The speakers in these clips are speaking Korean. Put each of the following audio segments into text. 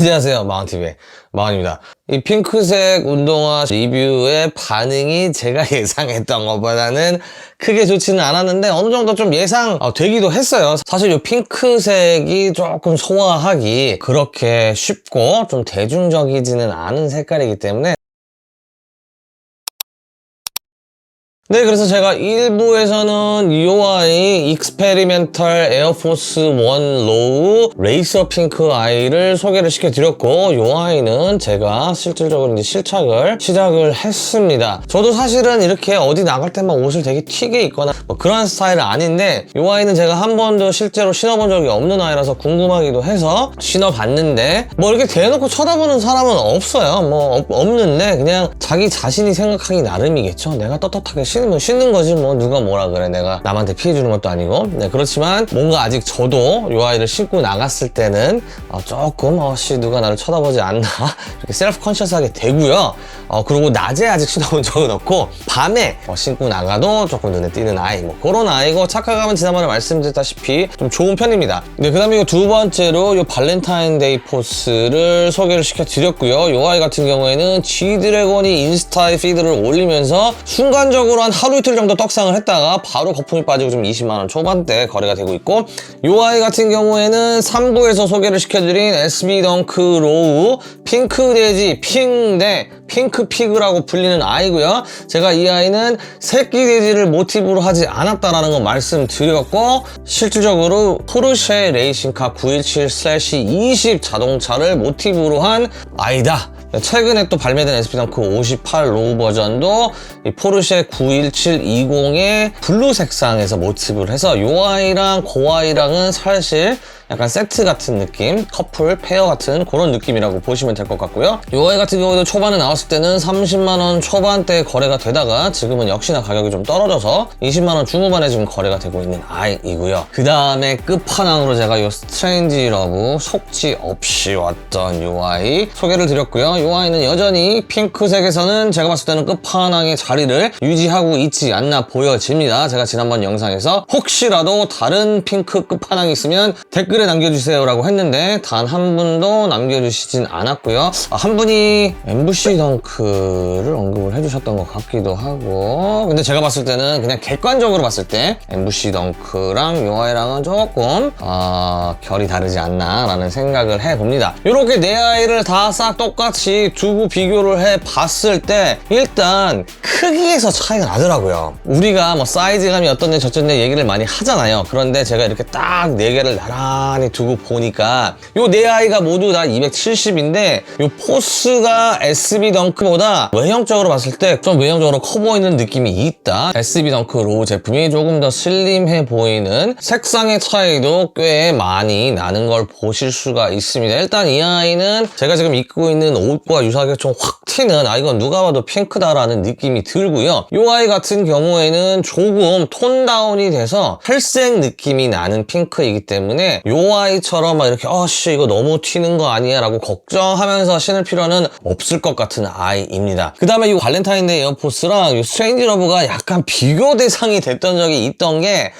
안녕하세요. 마흔TV의 마흔입니다. 이 핑크색 운동화 리뷰의 반응이 제가 예상했던 것보다는 크게 좋지는 않았는데 어느 정도 좀 예상 어, 되기도 했어요. 사실 이 핑크색이 조금 소화하기 그렇게 쉽고 좀 대중적이지는 않은 색깔이기 때문에 네, 그래서 제가 1부에서는 UI 익스페리멘탈 에어포스 1 로우 레이서 핑크 아이를 소개를 시켜드렸고 이 아이는 제가 실질적으로 이제 실착을 시작을 했습니다. 저도 사실은 이렇게 어디 나갈 때만 옷을 되게 튀게 입거나 뭐 그런 스타일은 아닌데 이 아이는 제가 한 번도 실제로 신어본 적이 없는 아이라서 궁금하기도 해서 신어봤는데 뭐 이렇게 대놓고 쳐다보는 사람은 없어요. 뭐 없- 없는데 그냥 자기 자신이 생각하기 나름이겠죠. 내가 떳떳하게 신으면 신는 거지 뭐 누가 뭐라 그래 내가 남한테 피해 주는 것도 아니고 네 그렇지만 뭔가 아직 저도 이 아이를 신고 나갔을 때는 어, 조금 어씨 누가 나를 쳐다보지 않나 이렇게 셀프 컨셔스하게 되고요. 어 그리고 낮에 아직 신어본 적은 없고 밤에 어, 신고 나가도 조금 눈에 띄는 아이 뭐 그런 아이고 착각하면 지난번에 말씀드렸다시피 좀 좋은 편입니다. 네 그 다음에 이두 번째로 이 발렌타인데이 포스를 소개를 시켜드렸고요. 이 아이 같은 경우에는 G 드래곤이 인스타에 피드를 올리면서 순간적으로 한 하루 이틀 정도 떡상을 했다가 바로 거품이 빠지고 좀 20만 원 초반대 거래가 되고 있고 이 아이 같은 경우에는 3부에서 소개를 시켜드린 SB 덩크 로우 핑크 돼지 핑대 핑크 피그라고 불리는 아이고요. 제가 이 아이는 새끼 돼지를 모티브로 하지 않았다라는 거 말씀드렸고 실질적으로 포르쉐 레이싱카 917/20 자동차를 모티브로 한 아이다. 최근에 또 발매된 SP덩크 58 로우 버전도 이 포르쉐 91720의 블루 색상에서 모티브를 해서 이 아이랑 그 아이랑은 사실 약간 세트 같은 느낌, 커플, 페어 같은 그런 느낌이라고 보시면 될 것 같고요. 이 아이 같은 경우도 초반에 나왔을 때는 30만원 초반대 거래가 되다가 지금은 역시나 가격이 좀 떨어져서 20만원 중후반에 지금 거래가 되고 있는 아이이고요. 그 다음에 끝판왕으로 제가 이 스트레인지 러브 속지 없이 왔던 이 아이 소개를 드렸고요. 이 아이는 여전히 핑크색에서는 제가 봤을 때는 끝판왕의 자리를 유지하고 있지 않나 보여집니다. 제가 지난번 영상에서 혹시라도 다른 핑크 끝판왕이 있으면 댓글에 남겨주세요라고 했는데 단 한 분도 남겨주시진 않았고요. 아, 한 분이 MBC 덩크를 언급을 해주셨던 것 같기도 하고 근데 제가 봤을 때는 그냥 객관적으로 봤을 때 MBC 덩크랑 요 아이랑은 조금 어, 결이 다르지 않나라는 생각을 해봅니다. 이렇게 네 아이를 다 싹 똑같이 두고 비교를 해봤을 때 일단 크기에서 차이가 나더라고요. 우리가 뭐 사이즈감이 어떤데 저쩐데 얘기를 많이 하잖아요. 그런데 제가 이렇게 딱 네 개를 나 란히 두고 보니까 요 네 아이가 모두 다 270인데 요 포스가 SB 덩크보다 외형적으로 봤을 때 좀 외형적으로 커 보이는 느낌이 있다. SB 덩크 로우 제품이 조금 더 슬림해 보이는 색상의 차이도 꽤 많이 나는 걸 보실 수가 있습니다. 일단 이 아이는 제가 지금 입고 있는 옷과 유사하게 좀 확 튀는 아 이건 누가 봐도 핑크다라는 느낌이 들고요. 이 아이 같은 경우에는 조금 톤 다운이 돼서 탈색 느낌이 나는 핑크이기 때문에 이 아이처럼 막 이렇게 어씨 이거 너무 튀는 거 아니야 라고 걱정하면서 신을 필요는 없을 것 같은 아이입니다. 그 다음에 이 발렌타인데이 에어포스랑 이 스트레인지 러브가 약간 비교 대상이 됐던 적이 있던 게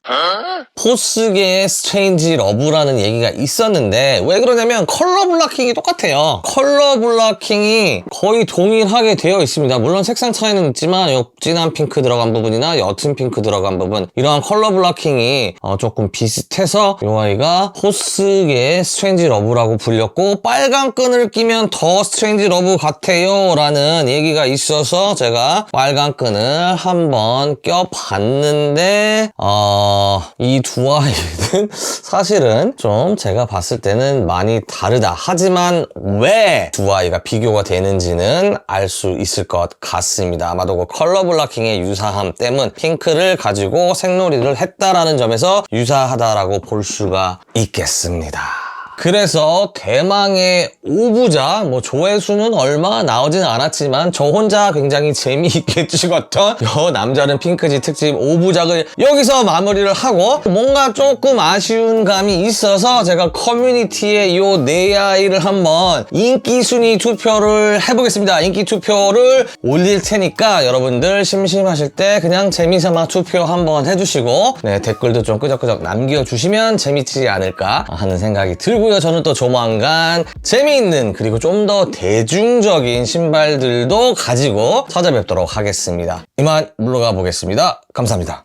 포스계의 스트레인지 러브라는 얘기가 있었는데 왜 그러냐면 컬러 블락킹이 똑같아요. 컬러 블락킹이 거의 동일하게 되어 있습니다. 물론 색상 차이는 있지만 요 진한 핑크 들어간 부분이나 옅은 핑크 들어간 부분 이러한 컬러 블락킹이 어, 조금 비슷해서 요 아이가 포스계의 스트레인지 러브라고 불렸고 빨간 끈을 끼면 더 스트레인지 러브 같아요 라는 얘기가 있어서 제가 빨간 끈을 한번 껴봤는데 어, 이두 아이는 사실은 좀 제가 봤을 때는 많이 다르다. 하지만 왜 두 아이가 비교가 되는지는 알 수 있을 것 같습니다. 아마도 그 컬러 블락킹의 유사함 때문 핑크를 가지고 생놀이를 했다라는 점에서 유사하다라고 볼 수가 있 겠습니다 그래서 대망의 오부자 뭐 조회수는 얼마 나오지는 않았지만 저 혼자 굉장히 재미있게 찍었던 요 남자는 핑크지 특집 오부작을 여기서 마무리를 하고 뭔가 조금 아쉬운 감이 있어서 제가 커뮤니티에 요네 아이를 한번 인기 순위 투표를 해보겠습니다. 인기 투표를 올릴 테니까 여러분들 심심하실 때 그냥 재미삼아 투표 한번 해주시고 네 댓글도 좀 끄적끄적 남겨주시면 재밌지 않을까 하는 생각이 들고 그리고요, 저는 또 조만간 재미있는 그리고 좀 더 대중적인 신발들도 가지고 찾아뵙도록 하겠습니다. 이만 물러가 보겠습니다. 감사합니다.